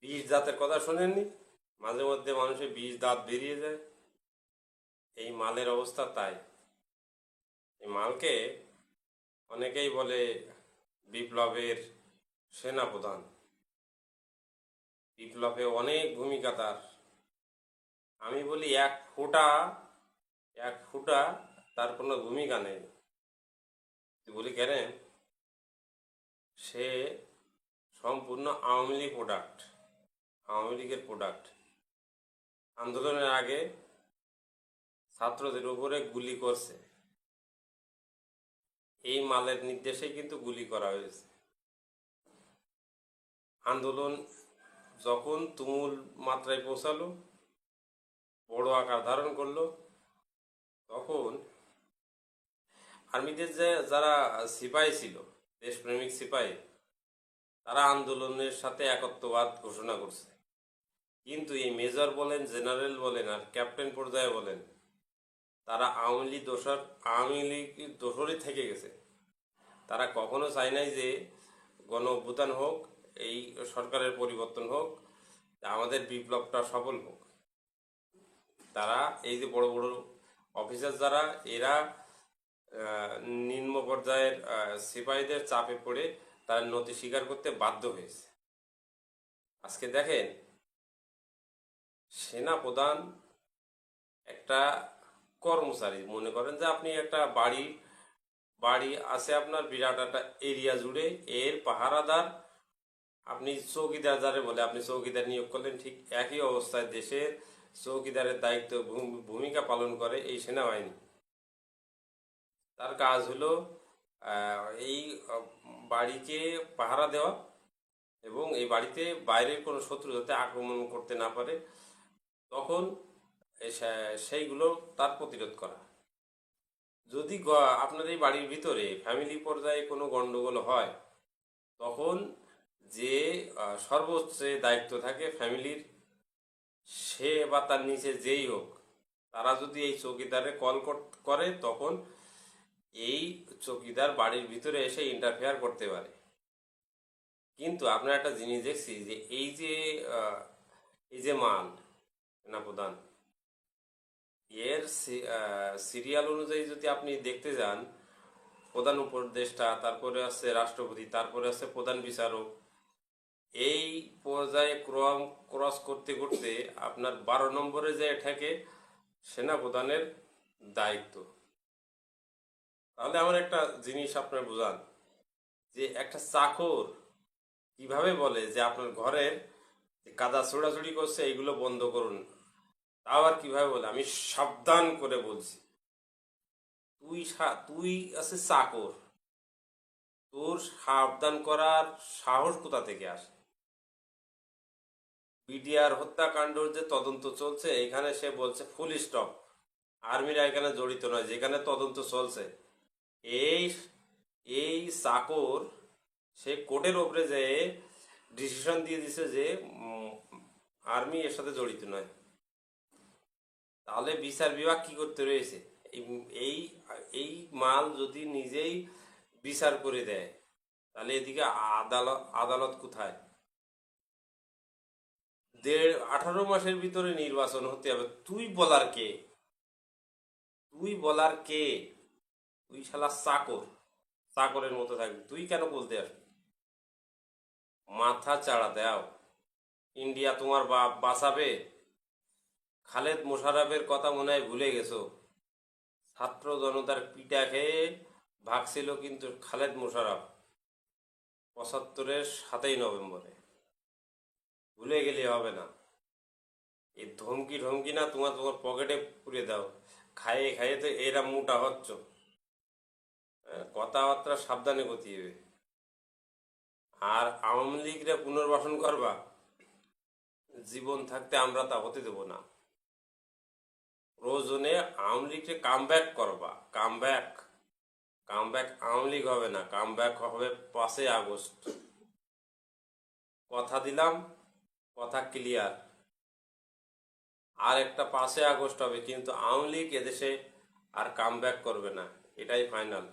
বিষ দাঁতের কথা শোনেননি? মাঝে মধ্যে মানুষের বিষ দাঁত বেরিয়ে যায়। এই মালের অবস্থা তাই। এই মালকে অনেকেই বলে বিপ্লবের সেনাপ্রধান। বিপ্লবে অনেক ভূমিকা তার। আমি বলি এক ফোঁটা এক ফোঁটা তার কোনো ভূমিকা নেই। তুই বলি কেন? সে সম্পূর্ণ আওয়ামী প্রোডাক্ট আওয়ামী লীগের প্রোডাক্ট আন্দোলনের আগে ছাত্রদের উপরে গুলি করছে। এই মালের নির্দেশে কিন্তু গুলি করা হয়েছে। আন্দোলন যখন তুমুল মাত্রায় পৌঁছালো, বড় আকার ধারণ করল, তখন আর্মিদের যে যারা সিপাহী ছিল, দেশপ্রেমিক সিপাহী, তারা আন্দোলনের সাথে একত্ববাদ ঘোষণা করছে। কিন্তু এই মেজর বলেন, জেনারেল বলেন আর ক্যাপ্টেন পর্যায়ে বলেন, তারা আওয়ামী লীগ দোসর আওয়ামী লীগ দোসরই থেকে গেছে। তারা কখনো চায় নাই যে গণ অভ্যুত্থান হোক, এই সরকারের পরিবর্তন হোক, আমাদের বিপ্লবটা সফল হোক। তারা এই যে বড় বড় অফিসার যারা, এরা নিম্ন পর্যায়ের সিপাহীদের চাপে পড়ে তারা নথি স্বীকার করতে বাধ্য হয়েছে। আজকে দেখেন সেনা প্রধান একটা কর্মচারী। মনে করেন যে আপনি একটা বাড়ি বাড়ি আছে আপনার বিরাট একটা এরিয়া জুড়ে, এর পাহারাদার আপনি চৌকিদার যারে বলে, আপনি চৌকিদার নিয়োগ করলেন, ঠিক একই অবস্থায় দেশের চৌকিদারের দায়িত্ব, ভূম- ভূমিকা পালন করে এই সেনাবাহিনী। তার কাজ হলো এই বাড়িকে পাহারা দেওয়া এবং এই বাড়িতে বাইরের কোনো শত্রু যাতে আক্রমণ করতে না পারে তখন সেইগুলো তার প্রতিরোধ করা। যদি আপনার এই বাড়ির ভিতরে ফ্যামিলি পর্যায়ে কোনো গণ্ডগোল হয়, তখন যে সর্বোচ্চ দায়িত্ব থাকে ফ্যামিলির সে বা তার নিচে যেই হোক, তারা যদি এই চৌকিদারে কল কর- করে, তখন এই চৌকিদার বাড়ির ভিতরে এসে ইন্টারফেয়ার করতে পারে। কিন্তু আপনার একটা জিনিস দেখছি যে, এই যে এই যে মান না প্রধান এর সিরিয়াল অনুযায়ী যদি আপনি দেখতে যান, প্রধান উপদেষ্টা, তারপরে আছে রাষ্ট্রপতি, তারপরে আছে প্রধান বিচারক, এই পর্যায়ে ক্রম, ক্রস করতে করতে আপনার বারো নম্বরে যে ঠেকে সেনা প্রধানের দায়িত্ব। তাহলে আমার একটা জিনিস আপনার বোঝান, যে একটা চাকর কীভাবে বলে যে আপনার ঘরের কাদা ছোড়াছুড়ি করছে, এইগুলো বন্ধ করুন। আবার কীভাবে বলে আমি সাবধান করে বলছি। তুই তুই আছে চাকর। তোর সাবধান করার সাহস কোথা থেকে আসে? বিডিআর হত্যাকাণ্ডর যে তদন্ত চলছে, এখানে সে বলছে ফুল স্টপ আর্মিরা এখানে জড়িত নয়, যেখানে তদন্ত চলছে। এই এই চাকর, সে কোর্টের ওপরে যে ডিসিশন দিয়ে দিছে যে আর্মি এর সাথে জড়িত নয়। তাহলে বিচার বিভাগ কি করতে রয়েছে? এই- এই মাল যদি নিজেই বিচার করে দেয়, তাহলে এদিকে আদালত আদালত কোথায়? দেড়, আঠারো মাসের ভিতরে নির্বাচন হতে হবে। তুই বলার কে? তুই বলার কে? তুই শালা চাকর। চাকরের মতো থাকবি। তুই কেন বলতে আসবি? মাথা চাড়া দাও। ইন্ডিয়া তোমার বাপ বাঁচাবে? খালেদ মোশারফের কথা মনে হয় ভুলে গেছো? ছাত্র জনতার পিটা খেয়ে ভাগছিল কিন্তু খালেদ মোশারফ পঁচাত্তরের সাতই নভেম্বরে। ভুলে গেলে হবে না। এই ধমকি ধমকি না তোমার তোমার পকেটে পুরে দাও। খাইয়ে খাইয়ে তো এরা মোটা হচ্ছ। হ্যাঁ, কথাবার্তা সাবধানে গতি হবে আর আওয়ামী লীগরা পুনর্বাসন করবা? জীবন থাকতে আমরা তা হতে দেব না। প্রয়োজনে আওয়ামী লীগকে কাম ব্যাক করবা। Come back come back Awami League হবে না। কাম ব্যাক হবে পাঁচই আগস্ট। কথা দিলাম, কথা ক্লিয়ার আর একটা পাঁচই আগস্ট হবে, কিন্তু আওয়ামী লীগ এদেশে আর কাম ব্যাক করবে না। এটাই ফাইনাল